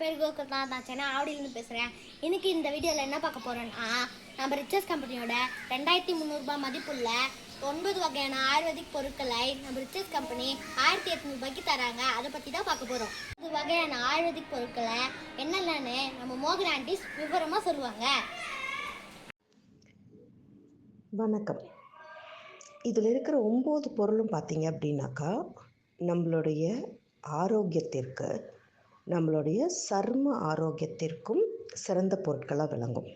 பேர் கோகுல் தான் நான் சென்னை ஆவடியிலேருந்து பேசுகிறேன் இன்னைக்கு இந்த வீடியோவில் என்ன பார்க்க போகிறோன்னா நம்ம ரிச்சர்ஸ் கம்பெனியோட ரெண்டாயிரத்தி முந்நூறுரூபா மதிப்புள்ள ஒன்பது வகையான ஆயுர்வேதிக் பொருட்களை நம்ம ரிச்சர்ஸ் கம்பெனி ஆயிரத்தி எட்நூறுபாய்க்கு தராங்க. அதை பற்றி தான் பார்க்க போகிறோம் இது வகையான ஆயுர்வேதிக் பொருட்களை என்னென்னு நம்ம மோகன் ஆண்டிஸ் விவரமாக சொல்லுவாங்க. வணக்கம். இதில் இருக்கிற ஒம்பது பொருளும் பார்த்தீங்க அப்படின்னாக்கா நம்மளுடைய ஆரோக்கியத்திற்கு நம்மளுடைய சர்ம ஆரோக்கியத்திற்கும் சிறந்த பொருட்களாக விளங்கும்.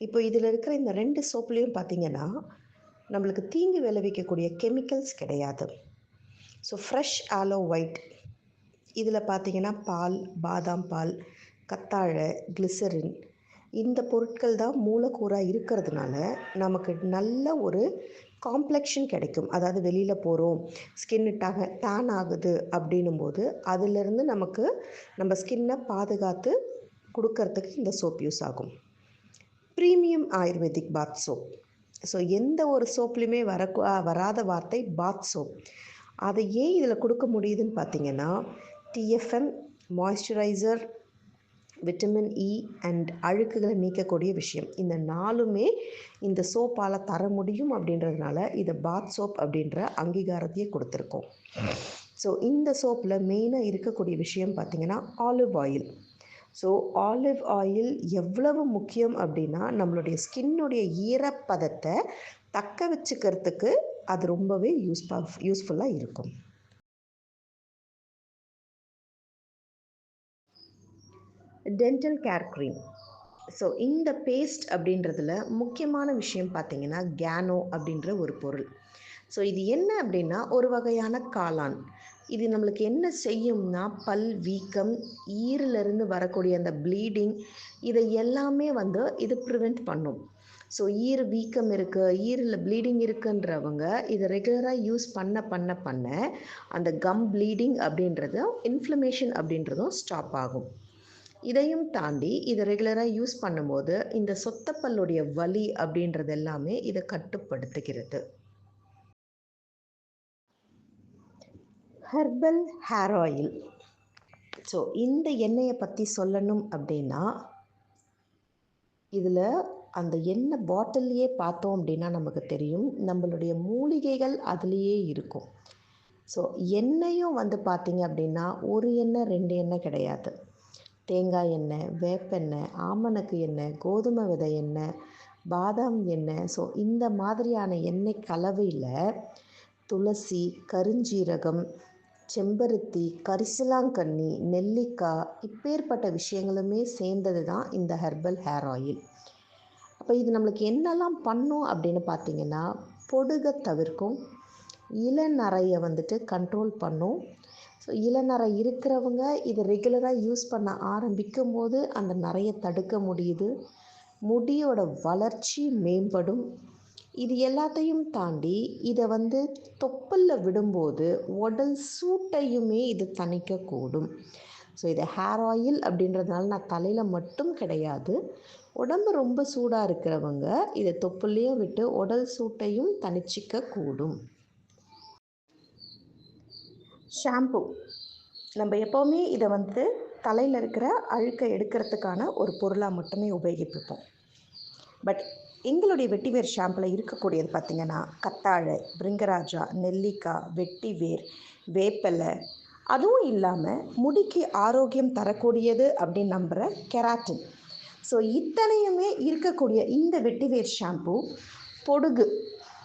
இப்போ இதில் இருக்கிற இந்த ரெண்டு சோப்புலேயும் பார்த்தீங்கன்னா நம்மளுக்கு தீங்கு விளைவிக்கக்கூடிய கெமிக்கல்ஸ் கிடையாது. ஸோ ஃப்ரெஷ் ஆலோ ஒயிட் இதில் பார்த்தீங்கன்னா பால் பாதாம் பால் கத்தாழை கிளிசரின் இந்த பொருட்கள் தான் மூலக்கூறாக இருக்கிறதுனால நமக்கு நல்ல ஒரு காம்ப்ளெக்ஷன் கிடைக்கும். அதாவது வெளியில் போகிறோம் ஸ்கின்னுட்டாக டேன் ஆகுது அப்படின்னும் போது அதிலிருந்து நமக்கு நம்ம ஸ்கின்னை பாதுகாத்து கொடுக்கறதுக்கு இந்த சோப் யூஸ் ஆகும். Premium ayurvedic bath soap so எந்த ஒரு சோப்லேயுமே வர வராத வார்த்தை பாத் சோப் அதை ஏன் இதில் கொடுக்க முடியுதுன்னு பார்த்தீங்கன்னா DFM moisturiser vitamin E and அழுக்குகளை நீக்கக்கூடிய விஷயம். இந்த நாலுமே இந்த சோப்பால் தர முடியும் அப்படின்றதுனால இதை பாத் சோப் அப்படின்ற அங்கீகாரத்தையே கொடுத்துருக்கோம். ஸோ இந்த சோப்பில் மெயினாக இருக்கக்கூடிய விஷயம் பார்த்திங்கன்னா olive oil so olive oil எவ்வளவு முக்கியம் அப்படின்னா நம்மளுடைய ஸ்கின்னுடைய ஈரப்பதத்தை தக்க வச்சுக்கிறதுக்கு அது ரொம்பவே யூஸ்பா யூஸ்ஃபுல்லாக இருக்கும். டென்டல் கேர் க்ரீம் ஸோ இந்த பேஸ்ட் அப்படின்றதுல முக்கியமான விஷயம் பார்த்தீங்கன்னா கேனோ அப்படின்ற ஒரு பொருள். ஸோ இது என்ன அப்படின்னா ஒரு வகையான காளான். இது நம்மளுக்கு என்ன செய்யும்னா பல் வீக்கம் ஈரிலிருந்து வரக்கூடிய அந்த ப்ளீடிங் இதை எல்லாமே வந்து இது ப்ரிவெண்ட் பண்ணும். ஸோ ஈர் வீக்கம் இருக்குது ஈரில் ப்ளீடிங் இருக்குன்றவங்க இதை ரெகுலராக யூஸ் பண்ண பண்ண பண்ண அந்த கம் ப்ளீடிங் அப்படின்றதும் இன்ஃப்ளமேஷன் அப்படின்றதும் ஸ்டாப் ஆகும். இதையும் தாண்டி இதை ரெகுலராக யூஸ் பண்ணும்போது இந்த சொத்தப்பல்லுடைய வலி அப்படின்றது எல்லாமே இதை கட்டுப்படுத்துகிறது. ஹெர்பல் ஹேர் ஆயில் ஸோ இந்த எண்ணெயை பற்றி சொல்லணும் அப்படின்னா இதில் அந்த எண்ணெய் பாட்டில்லையே பார்த்தோம் அப்படின்னா நமக்கு தெரியும் நம்மளுடைய மூலிகைகள் அதுலேயே இருக்கும். ஸோ எண்ணெயும் வந்து பார்த்திங்க அப்படின்னா ஒரு எண்ணெய் ரெண்டு எண்ணெய் கிடையாது. தேங்காய் எண்ணெய் வேப்பெண்ணெய் ஆமணக்கு எண்ணெய் கோதுமை விதை எண்ணெய் பாதாம் எண்ணெய். ஸோ இந்த மாதிரியான எண்ணெய் கலவையில் துளசி கருஞ்சீரகம் செம்பருத்தி கரிசலாங்கண்ணி நெல்லிக்காய் இப்பேற்பட்ட விஷயங்களுமே சேர்ந்தது தான் இந்த ஹெர்பல் ஹேர் ஆயில். அப்போ இது நம்மளுக்கு என்னெல்லாம் பண்ணும் அப்படின்னு பார்த்தீங்கன்னா பொடுகை தவிர்க்கும் இளநரையை வந்துட்டு கண்ட்ரோல் பண்ணும் ஸோ இளநரை இருக்கிறவங்க இதை ரெகுலராக யூஸ் பண்ண ஆரம்பிக்கும் போது அந்த நரையை தடுக்க முடியுது. முடியோட வளர்ச்சி மேம்படும். இது எல்லாத்தையும் தாண்டி இதை வந்து தொப்பலில் விடும்போது உடல் சூட்டையுமே இது தணிக்கக்கூடும் ஸோ இது ஹேர் ஆயில் அப்படின்றதுனால நான் தலையில் மட்டும் கிடையாது. உடம்பு ரொம்ப சூடாக இருக்கிறவங்க இதை தொப்புலேயும் விட்டு உடல் சூட்டையும் தணிச்சிக்க கூடும். ஷாம்பு. நம்ம எப்போவுமே இதை வந்து தலையில் இருக்கிற அழுக்கை எடுக்கிறதுக்கான ஒரு பொருளாக மட்டுமே உபயோகிப்போம். பட் எங்களுடைய வெட்டிவேர் ஷாம்பில் இருக்கக்கூடியது பார்த்திங்கன்னா கத்தாழை பிருங்கராஜா நெல்லிக்காய் வெட்டிவேர் வேப்பலை. அதுவும் இல்லாமல் முடிக்கு ஆரோக்கியம் தரக்கூடியது அப்படின்னு நம்புகிற கெராட்டின். ஸோ இத்தனையுமே இருக்கக்கூடிய இந்த வெட்டிவேர் ஷாம்பு பொடுகு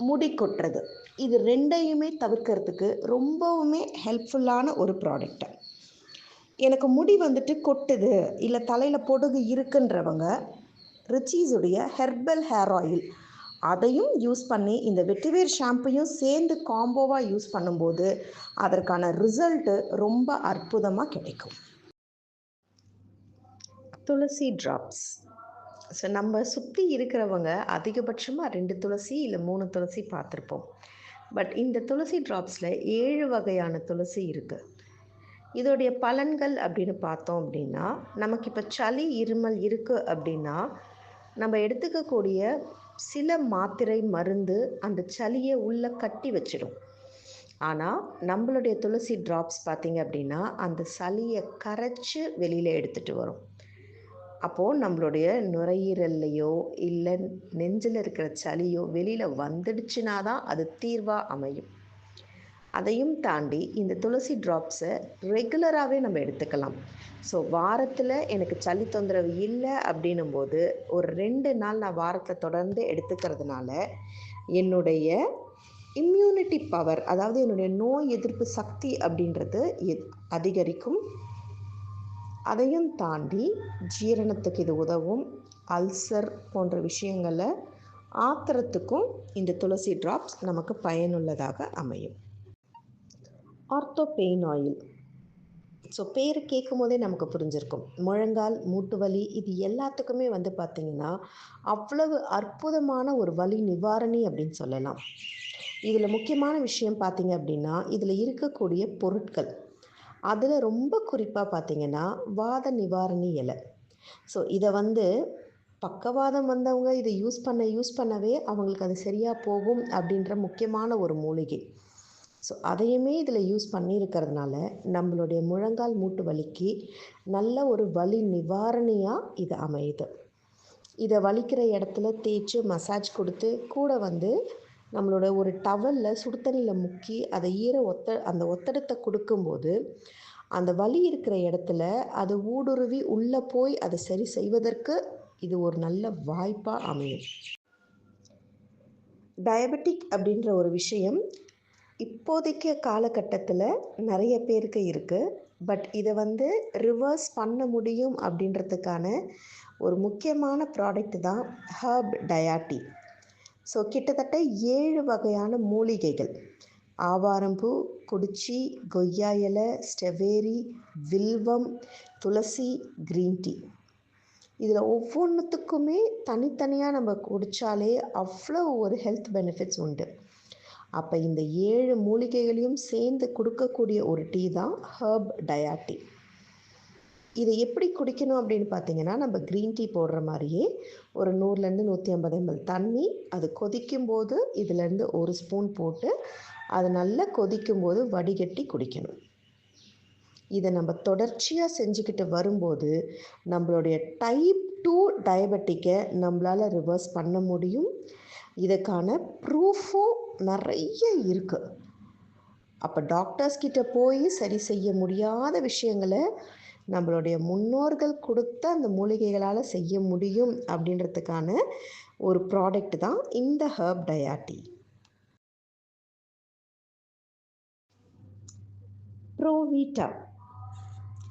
முடி கொட்டுறது. இது ரெண்டையுமே தவிர்க்கிறதுக்கு ரொம்பவுமே ஹெல்ப்ஃபுல்லான ஒரு ப்ராடக்ட்டு எனக்கு முடி வந்துட்டு கொட்டுது இல்லை தலையில் பொடுகு இருக்குன்றவங்க ரிச்சீஸுடைய ஹெர்பல் ஹேர் ஆயில் அதையும் யூஸ் பண்ணி இந்த வெட்டிவேர் ஷாம்பையும் சேர்ந்து காம்போவாக யூஸ் பண்ணும்போது அதற்கான ரிசல்ட்டு ரொம்ப அற்புதமாக கிடைக்கும். துளசி ட்ராப்ஸ் ஸோ நம்ம சுற்றி இருக்கிறவங்க அதிகபட்சமாக ரெண்டு துளசி இல்லை மூணு துளசி பார்த்துருப்போம். பட் இந்த துளசி ட்ராப்ஸில் ஏழு வகையான துளசி இருக்குது இதோடைய பலன்கள் அப்படின்னு பார்த்தோம் அப்படின்னா நமக்கு இப்போ சளி இருமல் இருக்குது அப்படின்னா நம்ம எடுத்துக்கக்கூடிய சில மாத்திரை மருந்து அந்த சளியை உள்ளே கட்டி வச்சிடும். ஆனால் நம்மளுடைய துளசி ட்ராப்ஸ் பார்த்திங்க அப்படின்னா அந்த சளியை கரைச்சி வெளியில் எடுத்துகிட்டு வரும். அப்போது நம்மளுடைய நுரையீரல்லையோ இல்லை நெஞ்சில் இருக்கிற சளியோ வெளியில் வந்துடுச்சுனா தான் அது தீர்வாக அமையும். அதையும் தாண்டி இந்த துளசி ட்ராப்ஸை ரெகுலராகவே நம்ம எடுத்துக்கலாம். ஸோ வாரத்தில் எனக்கு சளி தொந்தரவு இல்லை அப்படின்னும் போது ஒரு ரெண்டு நாள் நான் வாரத்தை தொடர்ந்து எடுத்துக்கிறதுனால என்னுடைய இம்யூனிட்டி பவர் அதாவது என்னுடைய நோய் எதிர்ப்பு சக்தி அப்படின்றது எத் அதிகரிக்கும். அதையும் தாண்டி ஜீரணத்துக்கு இது உதவும். அல்சர் போன்ற விஷயங்களை ஆத்திரத்துக்கும் இந்த துளசி ட்ராப்ஸ் நமக்கு பயனுள்ளதாக அமையும். ஆர்த்தோ பெயின் ஆயில் ஸோ பேர் கேட்கும் போதே நமக்கு புரிஞ்சிருக்கும். முழங்கால் மூட்டு வலி இது எல்லாத்துக்குமே வந்து பார்த்திங்கன்னா அவ்வளவு அற்புதமான ஒரு வலி நிவாரணி அப்படின்னு சொல்லலாம். இதில் முக்கியமான விஷயம் பார்த்தீங்க அப்படின்னா இதில் இருக்கக்கூடிய பொருட்கள். அதில் ரொம்ப குறிப்பாக பார்த்தீங்கன்னா வாத நிவாரணி இலை. ஸோ இதை வந்து பக்கவாதம் வந்தவங்க இதை யூஸ் பண்ண யூஸ் பண்ணவே அவங்களுக்கு அது சரியாக போகும் அப்படின்ற முக்கியமான ஒரு மூலிகை. ஸோ அதையுமே இதில் யூஸ் பண்ணியிருக்கிறதுனால நம்மளுடைய முழங்கால் மூட்டு வலிக்கு நல்ல ஒரு வலி நிவாரணியாக இது அமையுது. இதை வலிக்கிற இடத்துல தேய்ச்சி மசாஜ் கொடுத்து கூட வந்து நம்மளோட ஒரு டவலில் சுடுதண்ணியில் முக்கி அதை ஈர ஒத்த அந்த ஒத்தடத்தை கொடுக்கும்போது அந்த வலி இருக்கிற இடத்துல அது ஊடுருவி உள்ளே போய் அதை சரி செய்வதற்கு இது ஒரு நல்ல வாய்ப்பாக அமையும். டயபெட்டிக் அப்படின்ற ஒரு விஷயம் இப்போதைக்கு காலகட்டத்தில் நிறைய பேருக்கு இருக்குது பட் இதை வந்து ரிவர்ஸ் பண்ண முடியும் அப்படின்றதுக்கான ஒரு முக்கியமான ப்ராடக்ட் தான் ஹர்ப் டயாட்டி ஸோ கிட்டத்தட்ட ஏழு வகையான மூலிகைகள். ஆவாரம்பூ குடிச்சி கொய்யா இலை ஸ்டெவேரி வில்வம் துளசி க்ரீன் டீ இதில் ஒவ்வொன்றுத்துக்குமே தனித்தனியாக நம்ம குடித்தாலே அவ்வளோ ஒரு ஹெல்த் பெனிஃபிட்ஸ் உண்டு. அப்போ இந்த ஏழு மூலிகைகளையும் சேர்ந்து கொடுக்கக்கூடிய ஒரு டீ தான் ஹர்ப் டயாட்டி இதை எப்படி குடிக்கணும் அப்படின்னு பார்த்தீங்கன்னா நம்ம க்ரீன் டீ போடுற மாதிரியே ஒரு நூறுலேருந்து நூற்றி ஐம்பது எம்எல் தண்ணி அது கொதிக்கும் போது இதுலேருந்து ஒரு ஸ்பூன் போட்டு அது நல்லா கொதிக்கும் போது வடிகட்டி குடிக்கணும். இதை நம்ம தொடர்ச்சியாக செஞ்சுக்கிட்டு வரும்போது நம்மளுடைய டைப் டூ டயபெட்டிக்கை நம்மளால் ரிவர்ஸ் பண்ண முடியும். இதுக்கான ப்ரூஃபும் நிறைய இருக்குது அப்போ டாக்டர்ஸ் கிட்ட போய் சரி செய்ய முடியாத விஷயங்களை நம்மளுடைய முன்னோர்கள் கொடுத்த அந்த மூலிகைகளால் செய்ய முடியும் அப்படின்றதுக்கான ஒரு ப்ராடக்ட் தான் இந்த ஹர்ப் டயாட்டி ப்ரோவீட்டா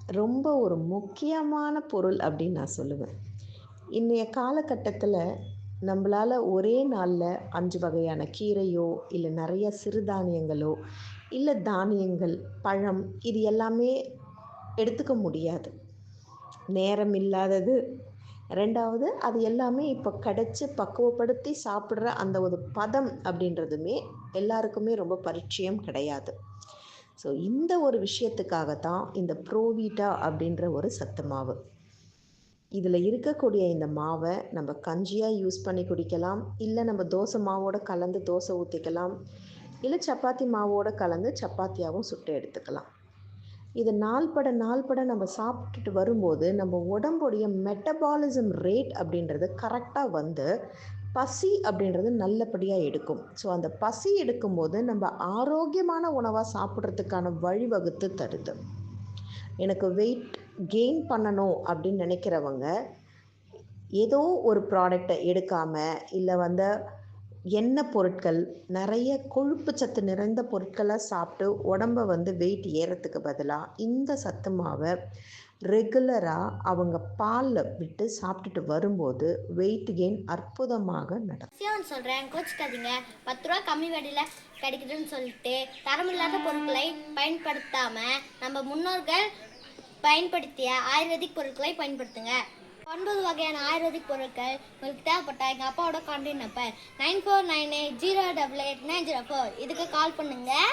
ரொம்ப ஒரு முக்கியமான பொருள் அப்படின்னு நான் சொல்லுவேன். இன்றைய காலகட்டத்தில் நம்மளால் ஒரே நாளில் அஞ்சு வகையான கீரையோ இல்லை நிறைய சிறுதானியங்களோ இல்லை தானியங்கள் பழம் இது எல்லாமே எடுத்துக்க முடியாது. நேரம் இல்லாதது. ரெண்டாவது அது எல்லாமே இப்போ கிடச்சி பக்குவப்படுத்தி சாப்பிட்ற அந்த ஒரு பதம் அப்படின்றதுமே எல்லாருக்குமே ரொம்ப பரிச்சயம் கிடையாது. ஸோ இந்த ஒரு விஷயத்துக்காக தான் இந்த ப்ரோவீட்டா அப்படின்ற ஒரு சத்து மாவு. இதில் இருக்கக்கூடிய இந்த மாவை நம்ம கஞ்சியாக யூஸ் பண்ணி குடிக்கலாம். இல்லை நம்ம தோசை மாவோட கலந்து தோசை ஊற்றிக்கலாம் இல்லை சப்பாத்தி மாவோட கலந்து சப்பாத்தியாகவும் சுட்டு எடுத்துக்கலாம். இதை நாள்பட நாள்பட நம்ம சாப்பிட்டுட்டு வரும்போது நம்ம உடம்புடைய மெட்டபாலிசம் ரேட் அப்படின்றது கரெக்டாக வந்து பசி அப்படின்றது நல்லபடியாக எடுக்கும். ஸோ அந்த பசி எடுக்கும்போது நம்ம ஆரோக்கியமான உணவாக சாப்பிட்றதுக்கான வழிவகுத்து தருது. எனக்கு வெயிட் கெயின் பண்ணணும் அப்படின்னு நினைக்கிறவங்க ஏதோ ஒரு ப்ராடக்டை எடுக்காமல் இல்லை வந்து எண்ணெய் பொருட்கள் நிறைய கொழுப்பு சத்து நிறைந்த பொருட்களை சாப்பிட்டு உடம்ப வந்து வெயிட் ஏறத்துக்கு பதிலாக இந்த சத்து மாவை ரெகுலராக அவங்க பாலில் விட்டு சாப்பிட்டுட்டு வரும்போது வெயிட் கெயின் அற்புதமாக நடக்கும். சொல்கிறேன் கோச்சிக்காதீங்க. பத்து ரூபா கம்மி விலையில் கிடைக்குதுன்னு சொல்லிட்டு தரமில்லாத பொருட்களை பயன்படுத்தாமல் நம்ம முன்னோர்கள் பயன்படுத்திய ஆயுர்வேதிக் பொருட்களை பயன்படுத்துங்க. ஒன்பது வகையான ஆயுர்வேதிக் பொருட்கள் உங்களுக்கு தேவைப்பட்டா எங்கள் அப்பாவோட contact number nine four nine eight zero double eight nine zero four இதுக்கு கால் பண்ணுங்கள்